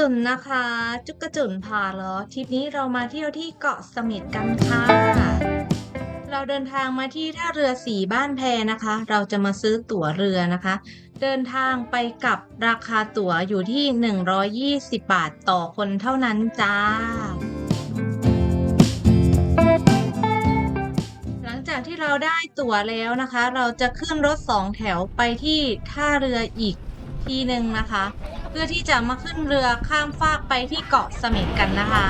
จุนนะคะ จุกกระจุนพาเหรอทริปนี้เรามาเที่ยวที่เกาะเสม็ดกันค่ะ เราเดินทางมาที่ท่าเรือสีบ้านแพนะคะ เราจะมาซื้อตั๋วเรือนะคะ เดินทางไปกับราคาตั๋วอยู่ที่ 120 บาทต่อคนเท่านั้นจ้าหลังจากที่เราได้ตั๋วแล้วนะคะ เราจะขึ้นรถสองแถวไปที่ท่าเรืออีก ทีหนึ่งนะคะ เพื่อที่จะมาขึ้นเรือข้ามฟากไปที่เกาะเสม็ดกันนะคะ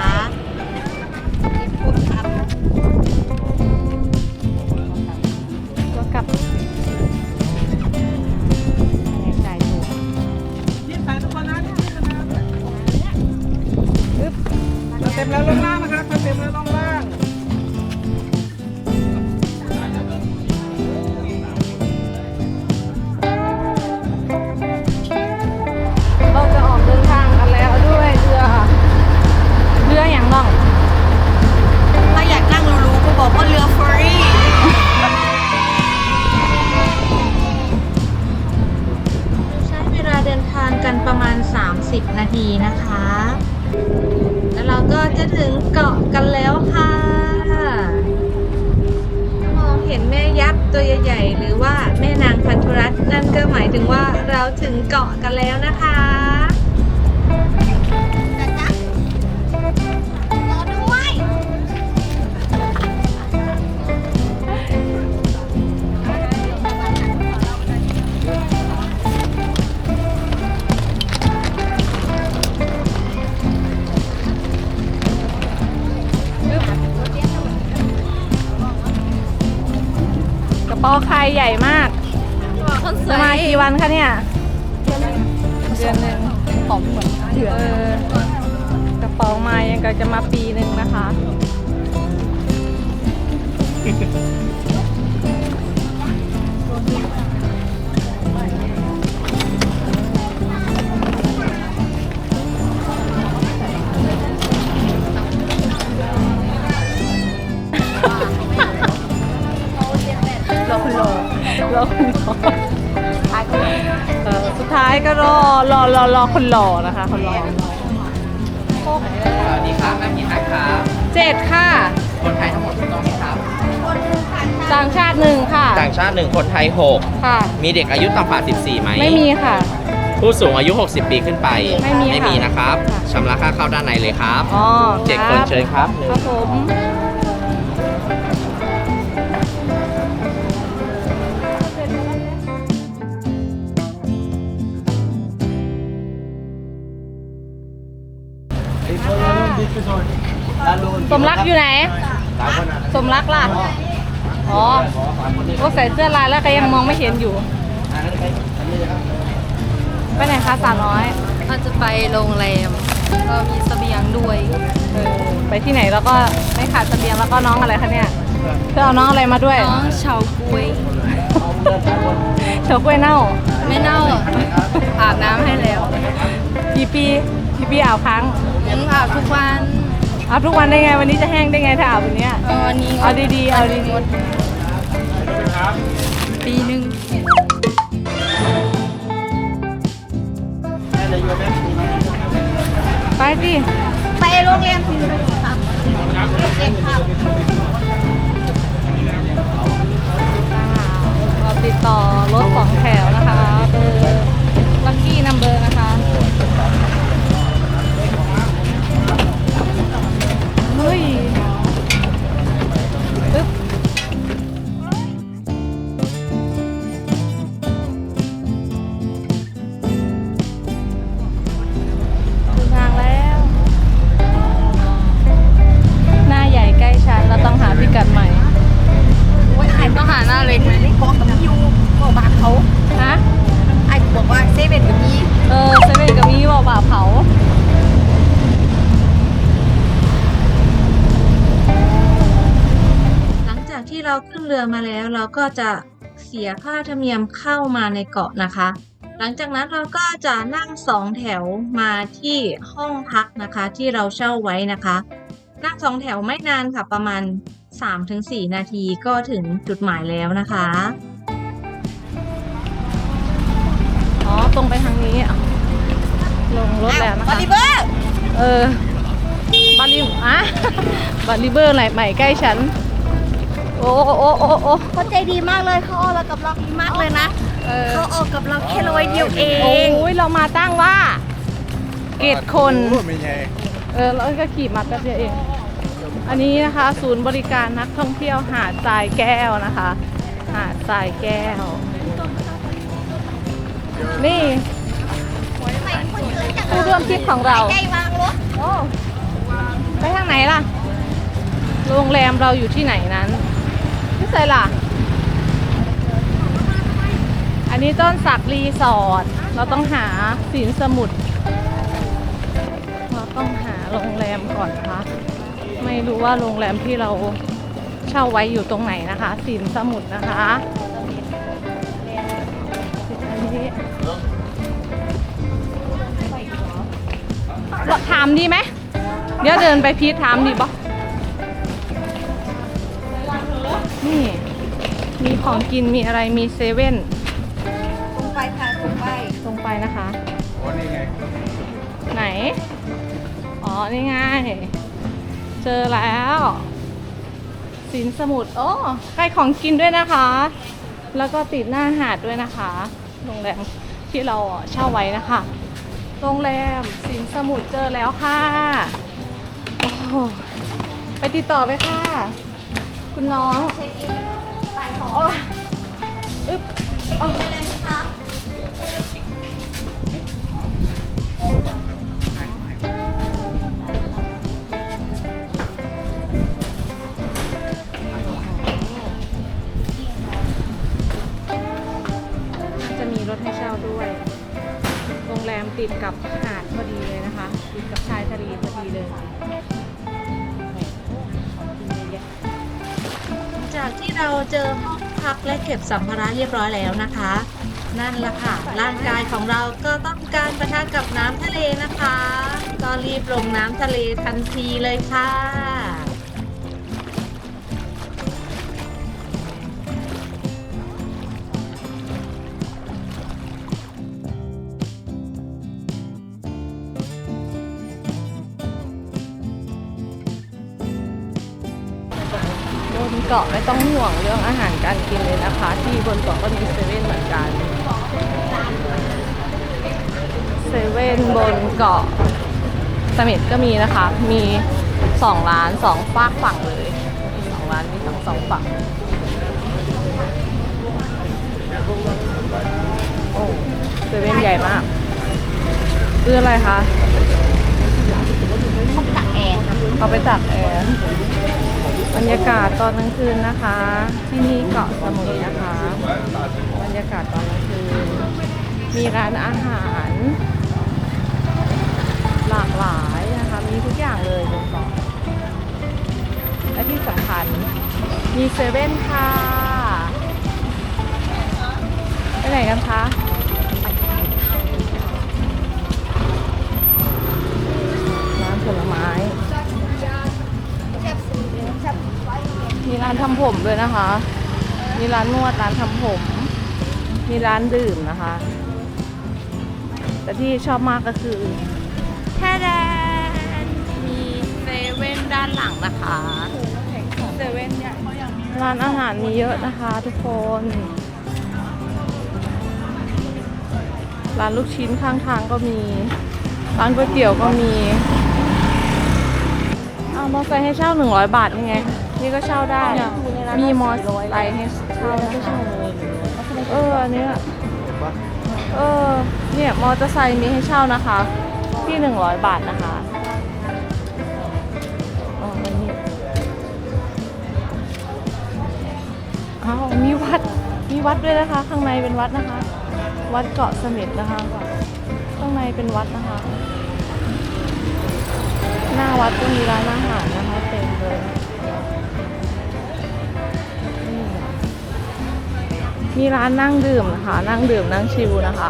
ใครใหญ่มากคนสจะวยมากี่วันคะเนี่ย เดือนหนึ่งหอมเหมือนเดือนกระเป๋ามายังก็จะมาปีหนึ่งนะคะ รอคุณรอรอคนรอเออสุดท้ายก็รอรอรอรอคนหล่อนะคะคนหล่อสวัสดีครับนักกีฬาครับเจ็ดค่ะ คนไทยทั้งหมดถูกต้องไหมครับ ต่างชาติหนึ่งค่ะ ต่างชาติหนึ่งคนไทย ค่ะ 6 มีเด็กอายุต่ำกว่า 14ไหมไม่มีค่ะ ผู้สูงอายุ 60 ปีขึ้นไปไม่มีค่ะไม่มีนะครับค่ะ ชำระค่าเข้าด้านในเลยครับอ๋อเจ็ดรับคนเชิญครับหนึ่ง ครับผม สมรักอยู่ไหน สมรักล่ะ อ๋อก็ใส่เสื้อลายแล้วก็ยังมองไม่เห็นอยู่ ไปไหนคะสาวน้อยเราจะไปโรงแรมก็มีเสบียงด้วยเออไปที่ไหนแล้วก็ไม่ขาดเสบียงแล้วก็น้องอะไรคะเนี่ยเธอเอาน้องอะไรมาด้วย น้องเฉากุยเฉากล้วยเน่า ไม่เน่าอาบน้ำให้แล้วกี่ปีกี่ปีอาบครั้งยังอาบทุกวัน อาบทุกวันได้ไงวันนี้จะแห้งได้ไงถ้าอาบวันเนี้ยเออวันนี้เอาดีๆเอาดีปีหนึ่งๆไปสิไปโรงแรมที่ครับเด็กครับ แล้วเราก็จะเสียค่าธรรมเนียมเข้ามาในเกาะนะคะ หลังจากนั้นเราก็จะนั่งสองแถวมาที่ห้องพักนะคะ ที่เราเช่าไว้นะคะ นั่งสองแถวไม่นานค่ะประมาณ 3-4 นาทีก็ถึงจุดหมายแล้วนะคะ อ๋อ ตรงไปทางนี้อะลงรถแล้วนะอคะลิเวอร์เออบาลีอะบาลีเบอร์ไหนใหม่ใกล้ฉัน โอ้โอ้โอ้โอ้โอ้เขาใจดีมากเลยเขาออกกับเราดีมากเลยนะเออเขาออกกับเราแค่ร้อยเดียวเองโอ้ยเรามาตั้งว่าเกตคนไม่ใช่เออแล้วก็ขี่มาแป๊บเดียวเอง อันนี้นะคะ ศูนย์บริการนักท่องเที่ยวหาดทรายแก้วนะคะ หาดทรายแก้ว นี่ผู้ร่วมทริปของเราใกล้วางรถโอ้ไปทางไหนล่ะ โรงแรมเราอยู่ที่ไหนนั้นพี่ ใส่ล่ะ อันนี้ต้นสักรีสอร์ทเราต้องหาสินสมุทรเราต้องหาโรงแรมก่อนนะคะไม่รู้ว่าโรงแรมที่เราเช่าไว้อยู่ตรงไหนนะคะสินสมุทรนะคะอันนี้เราถามดีไหม เดี๋ยวเดินไปพีทถามดีปะ มีของกินมีอะไรมีเซเว่นตรงไปค่ะตรงไปตรงไปนะคะอ๋อนี่ไงไหน อ๋อ นี่ไง เจอแล้วสินสมุทรโอ้ใกล้ของกินด้วยนะคะ แล้วก็ติดหน้าหาดด้วยนะคะ โรงแรมที่เราเช่าไว้นะคะ โรงแรมสินสมุทรเจอแล้วค่ะโอ้โหไปติดต่อไปค่ะ คุณน้อง โอ้ยอึ๊บโอ้จะมีรถให้เช่าด้วย โรงแรมติดกับหาดพอดีเลยนะคะ ติดกับชายทะเลพอดีเลย จากที่เราเจอห้องพักและเก็บสัมภาระเรียบร้อยแล้วนะคะ นั่นละค่ะ ร่างกายของเราก็ต้องการประทะกับน้ำทะเลนะคะ ก็รีบลงน้ำทะเลทันทีเลยค่ะ เกาะไม่ต้องห่วงเรื่องอาหารการกินเลยนะคะ ที่บนเกาะก็มีเซเว่นเหมือนกันเซเว่นบนเกาะเสม็ดก็มีนะคะ มีสองร้านสองฝากฝั่งเลยมีสองร้านมีทั้งสองฝั่งโอ้เซเว่นใหญ่มากคืออะไรคะตักแอร์ค่ะเอาไปตักแอร์ บรรยากาศตอนกลางคืนนะคะ ที่นี่เกาะสมุยนะคะ บรรยากาศตอนกลางคืน มีร้านอาหาร หลากหลายนะคะ มีทุกอย่างเลยบนเกาะและที่สำคัญมีเซเว่นค่ะ ไปไหนกันคะ มีร้านทำผมด้วยนะคะ มีร้านนวดร้านทำผม มีร้านดื่มนะคะ แต่ที่ชอบมากก็คือแค่แดนมีเซเว่นด้านหลังนะคะเซเว่นเนี่ยร้านอาหารมีเยอะนะคะทุกคน ร้านลูกชิ้นข้างทางก็มี ร้านก๋วยเตี๋ยวก็มีเอามอไซค์ให้เช่า100บาทนี่ไง นี่ก็เช่าได้ มีมอไซค์ให้เช่านะคะเอออันเนี้ยเออ เนี่ยมอเตอร์ไซค์มีให้เช่านะคะ ที่100บาทนะคะอ๋ออันนี้อ้าวมีวัด มีวัดด้วยนะคะ ข้างในเป็นวัดนะคะ วัดเกาะเสม็ดนะคะ ข้างในเป็นวัดนะคะ หน้าวัดก็มีร้านอาหารนะคะเต็มเลย มีร้านนั่งดื่มนะคะ นั่งดื่มนั่งชิลนะคะ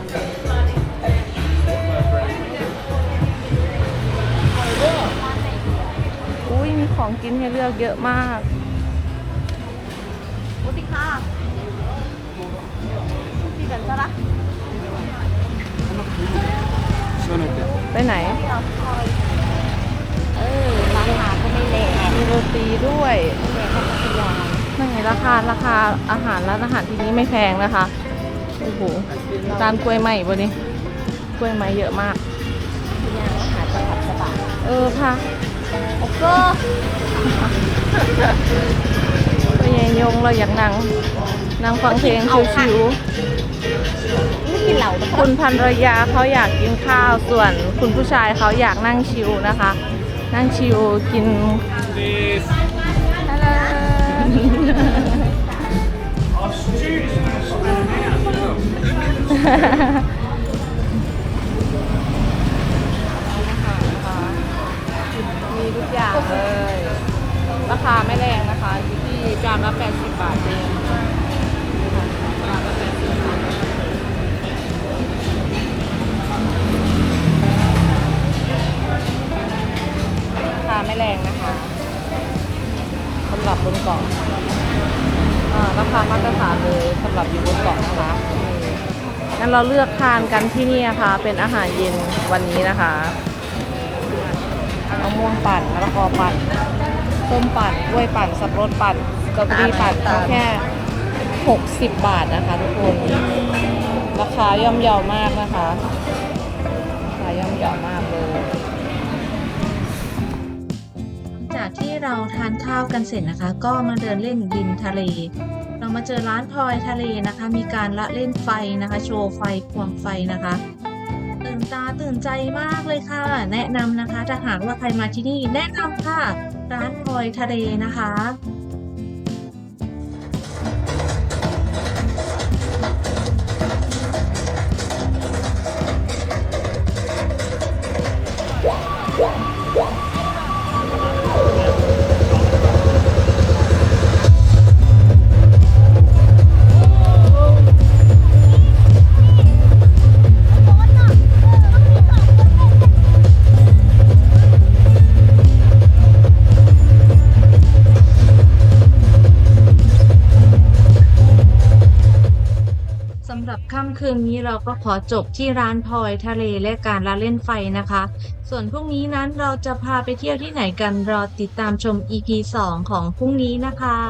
อุ้ยมีของกินให้เลือกเยอะมากโอติค่ะที่กันซะละ Sono te. ไปไหนเเออราคาก็ไม่แรงมีโรตีด้วยแรงก็พัทยา นั่นไงราคาราคาอาหารร้านอาหารที่นี้ไม่แพงนะคะโอ้โหร้านกล้วยไหมบ่นี่กล้วยไหมเยอะมากพัทยาอาหารจะผัดสบายเออค่ะโอ้โหไปยายยงเราอยากนั่งนั่งฟังเพลงชิวไม่กินเหล้านะๆคะคุณภรรยาเขาอยากกินข้าวส่วนคุณผู้ชายเขาอยากนั่งชิวนะคะ นั่งชิวกินำหรับบนเกาะอ่าราคามาตรฐานเลยสำหรับอยู่บนเกาะนะคะอืมงั้นเราเลือกทานกันที่นี่นะคะ เป็นอาหารเย็นวันนี้นะคะมะม่วงปั่นมะละกอปั่นส้มปั่นกล้วยปั่น สับปะรดปั่นสตรอเบอรี่ปั่นก็แค่ 60 บาทนะคะทุกคน ราคาย่อมเยาวมากนะคะ ราคาย่อมเยาวมาก เลยจากที่เราทานข้าวกันเสร็จนะคะ ก็มาเดินเล่นริมทะเล เรามาเจอร้านพลอยทะเลนะคะ มีการละเล่นไฟนะคะ โชว์ไฟควงไฟนะคะตื่นตาตื่นใจมากเลยค่ะ แนะนำนะคะถ้าหากว่าใครมาที่นี่แนะนำค่ะ ร้านพลอยทะเลนะคะำหรับค่ำคืนนี้เราก็ขอจบที่ร้านพลอยทะเลและการละเล่นไฟนะคะ ส่วนพรุ่งนี้นั้นเราจะพาไปเที่ยวที่ไหนกันรอติดตามชม EP 2 ของพรุ่งนี้นะคะ